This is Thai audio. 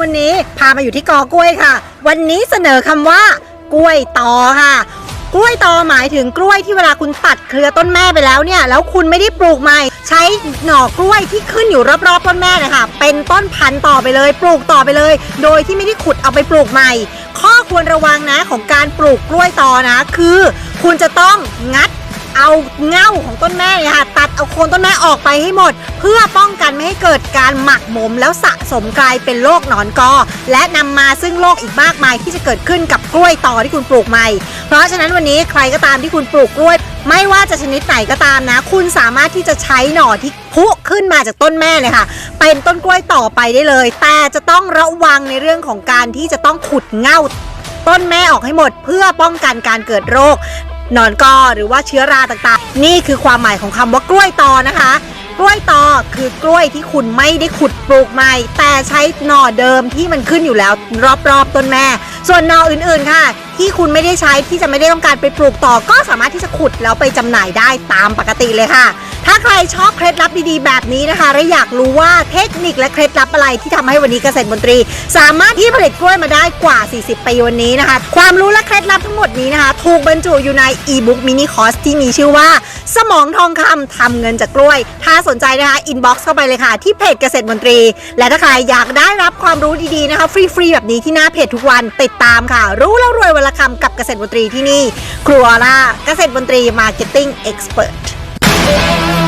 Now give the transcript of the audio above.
วันนี้พามาอยู่ที่กอกล้วยค่ะ วันนี้เสนอคำว่ากล้วยตอค่ะ กล้วยตอหมายถึงกล้วยที่เวลาคุณตัดเครือต้นแม่ไปแล้วเนี่ย แล้วคุณไม่ได้ปลูกใหม่ ใช้หน่อกล้วยที่ขึ้นอยู่รอบๆต้นแม่เนะคะเป็นต้นพันธุ์ต่อไปเลย ปลูกต่อไปเลย โดยที่ไม่ได้ขุดเอาไปปลูกใหม่ ข้อควรระวังนะของการปลูกกล้วยตอนะ คือ คุณจะต้องงัดเอาเง่าของต้นแม่เนี่ยค่ะตัดเอาโคนต้นแม่ออกไปให้หมด เพื่อป้องกันไม่ให้เกิดการหมักหมมแล้วสะ สมกลายเป็นโรคหนอนกอ และนำมาซึ่งโรคอีกมากมายที่จะเกิดขึ้นกับกล้วยตอที่คุณปลูกใหม่ เพราะฉะนั้นวันนี้ใครก็ตามที่คุณปลูกกล้วย ไม่ว่าจะชนิดไหนก็ตามนะ คุณสามารถที่จะใช้หน่อที่พุขึ้นมาจากต้นแม่เลยค่ะ เป็นต้นกล้วยต่อไปได้เลย แต่จะต้องระวังในเรื่องของการที่จะต้องขุดเง่าต้นแม่ออกให้หมดเพื่อป้องกันการเกิดโรคหนอนกอหรือว่าเชื้อราต่างๆ นี่คือความหมายของคำว่ากล้วยตอนะคะ กล้วยตอคือกล้วยที่คุณไม่ได้ขุดปลูกใหม่ แต่ใช้หน่อเดิมที่มันขึ้นอยู่แล้วรอบๆต้นแม่ ส่วนหน่ออื่นๆค่ะ ที่คุณไม่ได้ใช้ที่จะไม่ได้ต้องการไปปลูกต่อ ก็สามารถที่จะขุดแล้วไปจำหน่ายได้ตามปกติเลยค่ะ ถ้าใครชอบเคล็ดลับดีๆแบบนี้นะคะและอยากรู้ว่าเทคนิคและเคล็ดลับอะไรที่ทำให้วันนี้เกษตรมนตรี สามารถที่ผลิตกล้วยมาได้กว่า 40 ปีวันนี้นะคะ ความรู้และเคล็ดลับทั้งหมดนี้นะคะ ถูกบรรจุอยู่ในอีบุ๊กมินิคอร์สที่มีชื่อว่า สมองทองคำทำเงินจากกล้วย ถ้าสนใจนะคะอินบ็อกซ์เข้าไปเลยค่ะ ที่เพจเกษตรมนตรี และถ้าใครอยากได้รับความรู้ดีๆนะคะฟรีๆแบบนี้ที่หน้าเพจทุกวันติดตามค่ะ รู้แล้วรวยวันละคำกับเกษตรมนตรีที่นี่ ครัวล่าเกษตรมนตรีมาร์เก็ตติ้งเอ็กซ์เพรส